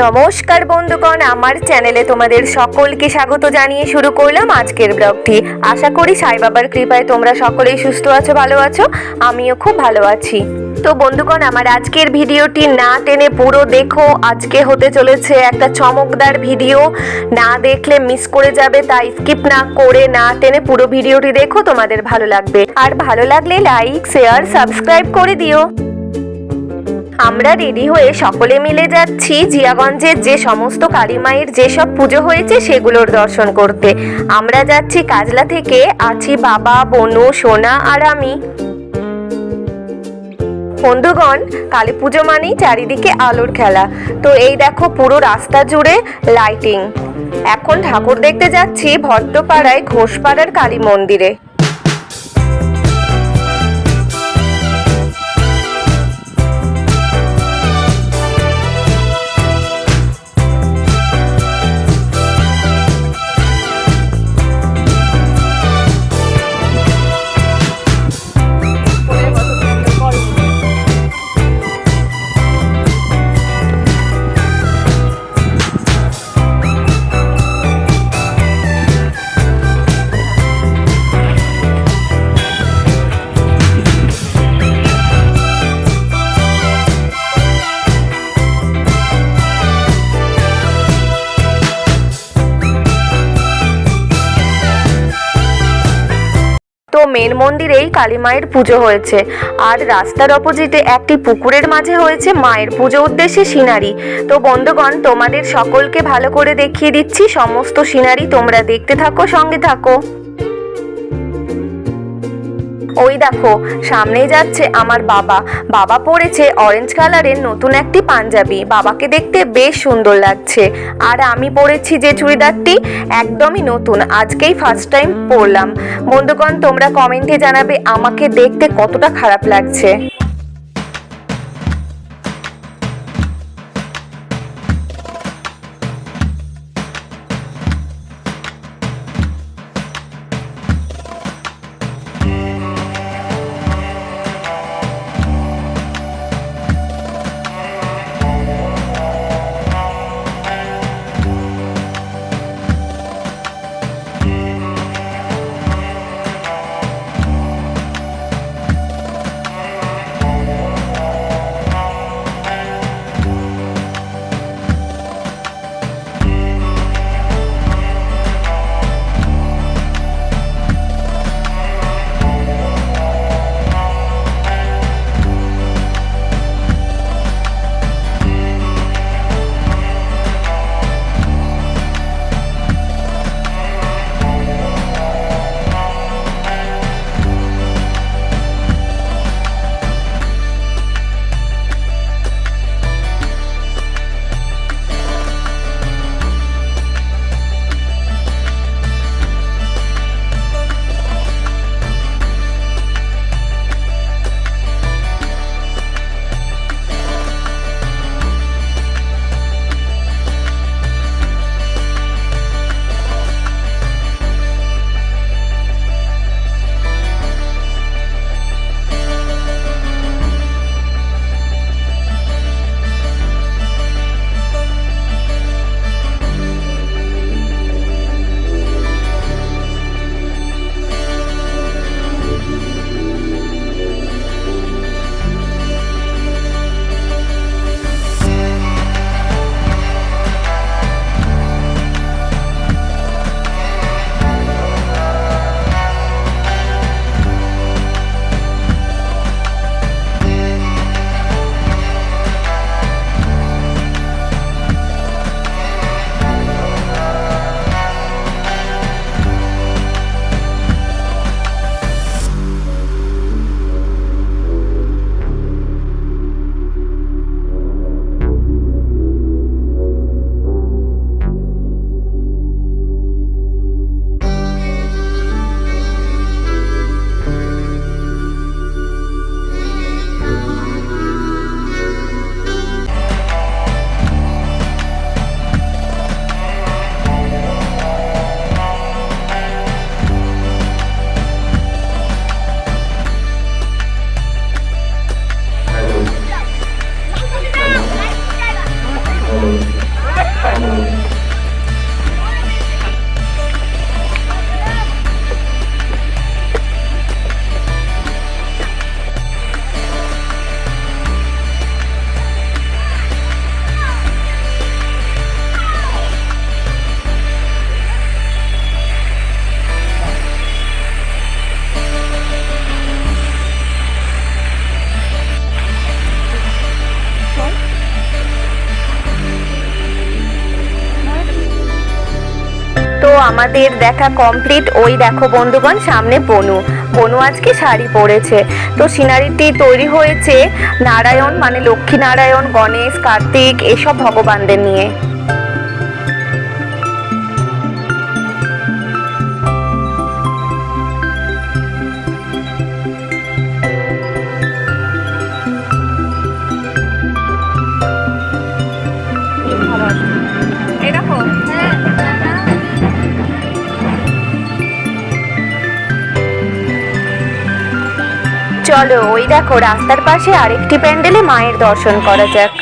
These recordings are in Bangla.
নমস্কার বন্ধুগণ, আমার চ্যানেলে তোমাদের সকলকে স্বাগত জানিয়ে শুরু করলাম আজকের ব্লগটি। আশা করি সাই বাবার কৃপায় তোমরা সকলেই সুস্থ আছো, ভালো আছো, আমিও খুব ভালো আছি। তো বন্ধুগণ, আমার আজকের ভিডিওটি না টেনে পুরো দেখো। আজকে হতে চলেছে একটা চমকদার ভিডিও। না দেখলে মিস করে যাবে, তাই স্কিপ না করে না টেনে পুরো ভিডিওটি দেখো, তোমাদের ভালো লাগবে। আর ভালো লাগলে লাইক শেয়ার সাবস্ক্রাইব করে দিও। আমরা রেডি হয়ে সকলে মিলে যাচ্ছি জিয়াগঞ্জের যে সমস্ত কালী মায়ের যেসব পুজো হয়েছে সেগুলোর দর্শন করতে। আমরা যাচ্ছি কাজলা থেকে, আছি বাবা, বনু, সোনা আর আমি। বন্ধুগণ, কালী পুজো মানেই চারিদিকে আলোর খেলা। তো এই দেখো পুরো রাস্তা জুড়ে লাইটিং এখন ঠাকুর দেখতে যাচ্ছি ভট্টপাড়ায় ঘোষপাড়ার কালী মন্দিরে। মেন মন্দিরেই কালী মায়ের পুজো হয়েছে। আর রাস্তার অপোজিটে একটি পুকুরের মাঝে হয়েছে মায়ের পুজো উদ্দেশ্যে সিনারি। তো বন্ধুগণ, তোমাদের সকলকে ভালো করে দেখিয়ে দিচ্ছি, সমস্ত সিনারি তোমরা দেখতে থাকো, সঙ্গে থাকো। ওই দেখো, সামনেই যাচ্ছে আমার বাবা। বাবা পরেছে অরেঞ্জ কালারের নতুন একটি পাঞ্জাবি। বাবাকে দেখতে বেশ সুন্দর লাগছে। আর আমি পরেছি যে চুড়িদারটি, একদমই নতুন। আজকেই ফার্স্ট টাইম পরলাম। বন্ধুগণ, তোমরা কমেন্টে জানাবে আমাকে দেখতে কতটা খারাপ লাগছে। আমাদের দেখা কমপ্লিট ওই দেখো বন্ধুগণ, সামনে বনু। বনু আজকে শাড়ি পরেছে। তো সিনারিটি তৈরি হয়েছে নারায়ণ মানে লক্ষ্মী নারায়ণ, গণেশ, কার্তিক, এসব ভগবানদের নিয়ে। চলো ওই দেখো রাস্তার পাশে আরেকটি প্যান্ডেলে মায়ের দর্শন করা যাক।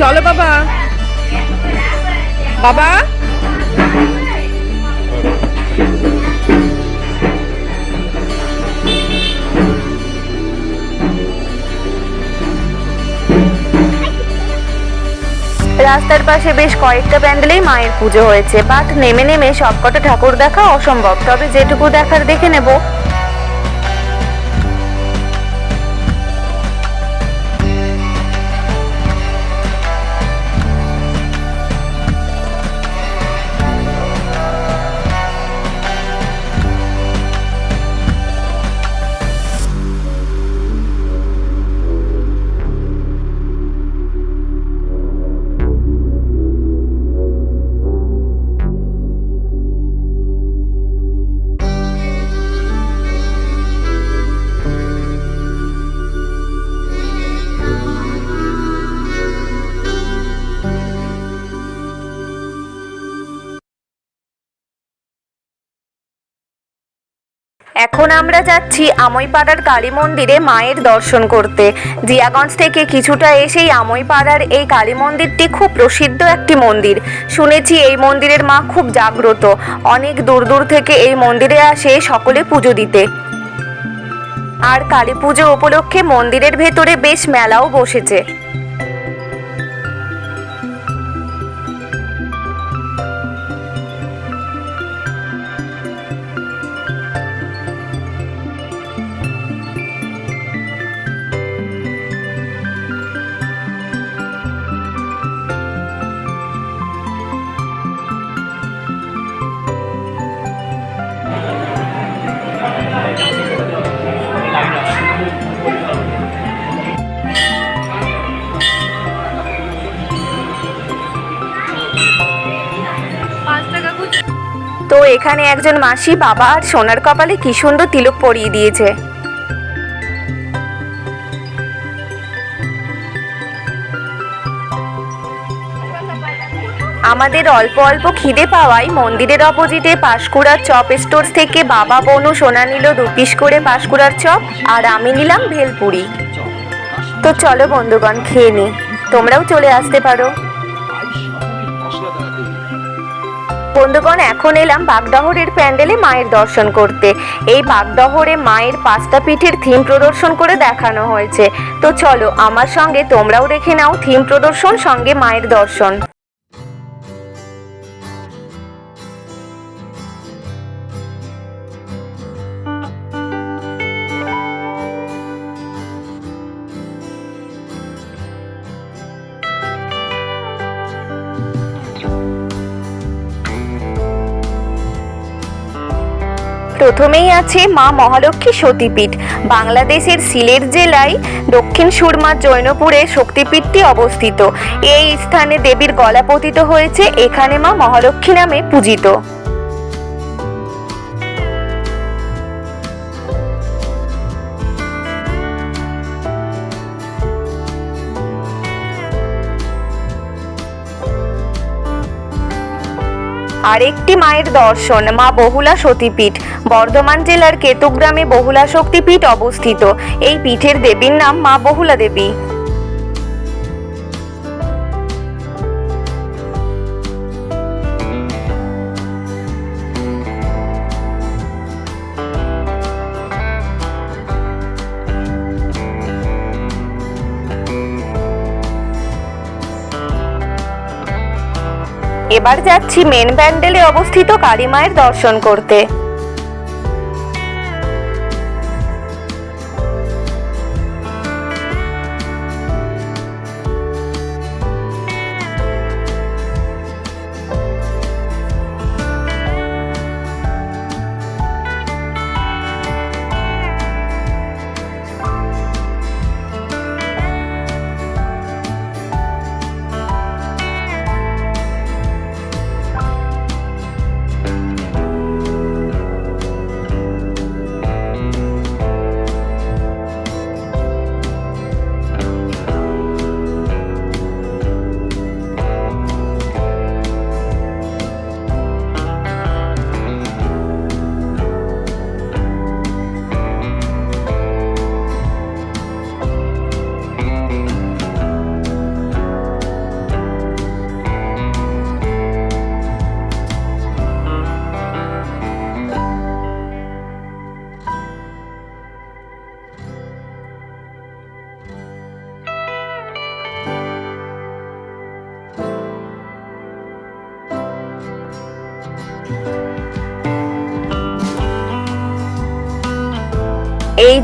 চলো বাবা। বাবা। রাস্তার পাশে বেশ কয়েকটা প্যান্ডেলেই মায়ের পুজো হয়েছে, বাট নেমে নেমে সবকটা ঠাকুর দেখা অসম্ভব। তবে যেটুকু দেখার দেখে নেব। এখন আমরা যাচ্ছি আমইপাড়ার কালী মন্দিরে মায়ের দর্শন করতে। জিয়াগঞ্জ থেকে কিছুটা এসেই আমইপাড়ার এই কালী মন্দিরটি খুব প্রসিদ্ধ একটি মন্দির। শুনেছি এই মন্দিরের মা খুব জাগ্রত। অনেক দূর দূর থেকে এই মন্দিরে আসে সকলে পুজো দিতে। আর কালী পুজো উপলক্ষে মন্দিরের ভেতরে বেশ মেলাও বসেছে। তো এখানে একজন মাসি বাবা আর সোনার কপালে কি সুন্দর তিলক পরিয়ে দিয়েছে। আমাদের অল্প অল্প খিদে পাওয়ায় মন্দিরের অপোজিটে পাঁশকুড়ার চপ স্টোর থেকে বাবা, বনু সোনা নিল দু পিস করে পাঁশকুড়ার চপ আর আমি নিলাম ভেলপুরি। তো চলো বন্ধুগণ, খেয়ে নি। তোমরাও চলে আসতে পারো। বন্ধুগণ, এখন এলাম বাগডহরের প্যান্ডেলে মায়ের দর্শন করতে। এই বাগডহরে মায়ের পাঁচটা পিঠের থিম প্রদর্শন করে দেখানো হয়েছে। তো চলো, আমার সঙ্গে তোমরাও দেখে নাও থিম প্রদর্শন, সঙ্গে মায়ের দর্শন। প্রথমেই আছে মা মহালক্ষ্মী সতীপীঠ। বাংলাদেশের সিলেট জেলায় দক্ষিণ সুরমার জৈনপুরে শক্তিপীঠটি অবস্থিত। এই স্থানে দেবীর গলা পতিত হয়েছে। এখানে মা মহালক্ষ্মী নামে পূজিত। আরেকটি মায়ের দর্শন, মা বহুলা সতীপীঠ। বর্ধমান জেলার কেতুগ্রামে বহুলা শক্তিপীঠ অবস্থিত। এই পীঠের দেবীর নাম মা বহুলা দেবী। এবার যাচ্ছি মেন প্যান্ডেলে অবস্থিত কালী মায়ের দর্শন করতে।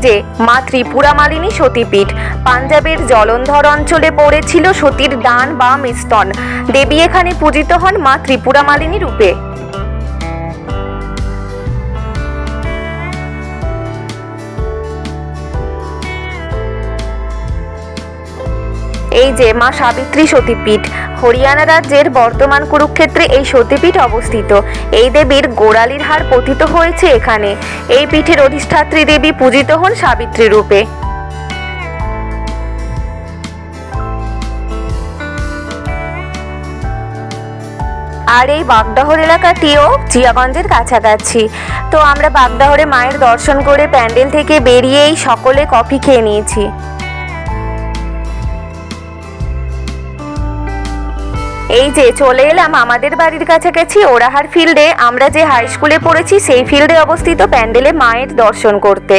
যে মা ত্রিপুরা মালিনী সতীপীঠ। পাঞ্জাবের জলন্ধর অঞ্চলে পড়েছিল সতীর দান বা মিস্তন দেবী এখানে পূজিত হন মা ত্রিপুরা মালিনী রূপে। এই যে মা সাবিত্রী সতীপীঠ, হরিয়ানা রাজ্যের বর্তমান কুরুক্ষেত্রে এই সতীপীঠ অবস্থিত। এই দেবীর গোড়ালির হার পতিত হয়েছে এখানে। এই পীঠের অধিষ্ঠাত্রী দেবী পূজিত হন সাবিত্রী রূপে। আর এই বাগডহর এলাকাটিও জিয়াগঞ্জের কাছাকাছি। তো আমরা বাগডহরে মায়ের দর্শন করে প্যান্ডেল থেকে বেরিয়েই সকলে কফি খেয়ে নিয়েছি। এই যে চলে এলাম, আমাদের বাড়ির কাছাকাছি ওরাহার ফিল্ডে। আমরা যে হাই স্কুলে পড়েছি, সেই ফিল্ডে অবস্থিত প্যান্ডেলে মায়ের দর্শন করতে।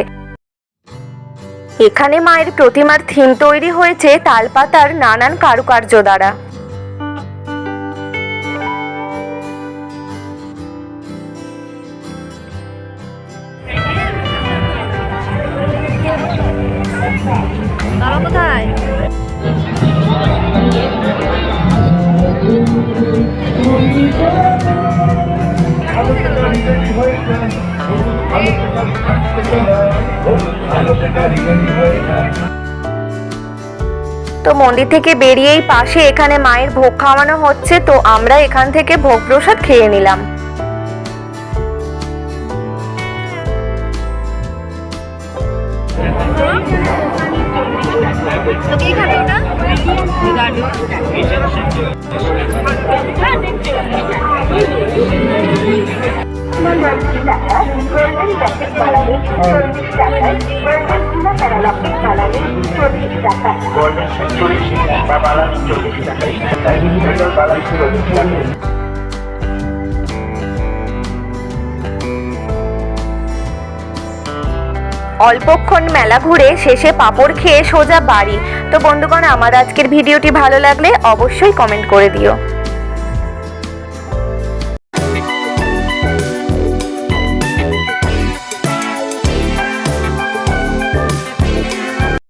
এখানে মায়ের প্রতিমার থিম তৈরি হয়েছে তালপাতার নানান কারুকার্য দ্বারা। তো মন্দির থেকে বেরিয়েই পাশে এখানে মায়ের ভোগ খাওয়ানো হচ্ছে তো আমরা এখান থেকে ভোগ প্রসাদ খেয়ে নিলাম। গোল্ডেন সেঞ্চুরি বা বালানি অল্পক্ষণ মেলা ঘুরে শেষে পাপড় খেয়ে সোজা বাড়ি। তো বন্ধুগণ, আমার আজকের ভিডিওটি ভালো লাগলে অবশ্যই কমেন্ট করে দিও।